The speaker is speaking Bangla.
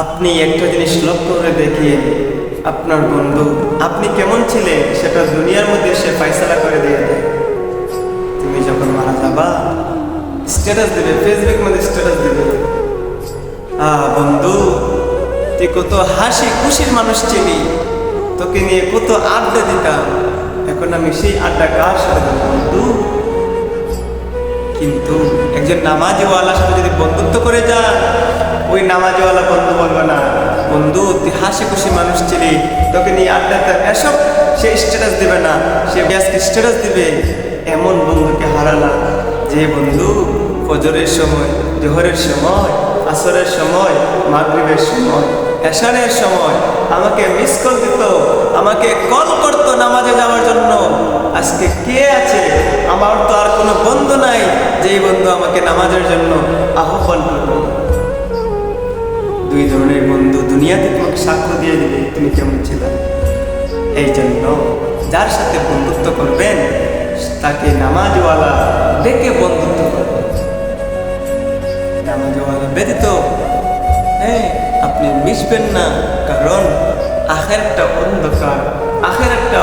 আপনি একটা জিনিস লক্ষ্য করে দেখিয়ে আপনার বন্ধু, আপনি কেমন ছিলেন সেটা দুনিয়ার মধ্যে সে ফাইসলা করে দিয়ে দেয়। তুমি যখন মারা যাবা স্ট্যাটাস দেবে ফেসবুক মধ্যে স্ট্যাটাস দেবে। আহ বন্ধু, তুই কত হাসি খুশির মানুষ ছিলি, তোকে নিয়ে কত আড্ডা দিতাম। এখন আমি সেই আড্ডা কার সাথে বন্ধু? কিন্তু একজন নামাজিওয়ালার সাথে যদি বন্ধুত্ব করে ওই নামাজিওয়ালা বন্ধু বলবে না, বন্ধু, তুই হাসি খুশি মানুষ ছিলি, তোকে নিয়ে আড্ডা দিতাম এসব? সে স্ট্যাটাস দেবে না, সে আজকে স্ট্যাটাস দিবে, এমন বন্ধুকে হারালাম যে বন্ধু ফজরের সময়, জোহরের সময়, আসরের সময়, মাগরিবের সময় এশারের সময় আমাকে মিস কল দিত, আমাকে কল করতো নামাজে যাওয়ার জন্য। আজকে কে আছে? আমার তো আর কোনো বন্ধু নাই, যেই বন্ধু আমাকে নামাজের জন্য দুই ধরনের বন্ধু দুনিয়াতে তোমাকে সাক্ষ্য দিয়ে দিবে, তুমি কেমন ছিলে? এই জন্য যার সাথে বন্ধুত্ব করবেন, তাকে নামাজওয়ালা দেখে বন্ধুত্ব করবেন। নামাজওয়ালা ব্যতীত হ্যাঁ আপনি মিশবেন না, কারণ আখের একটা অন্ধকার আখের একটা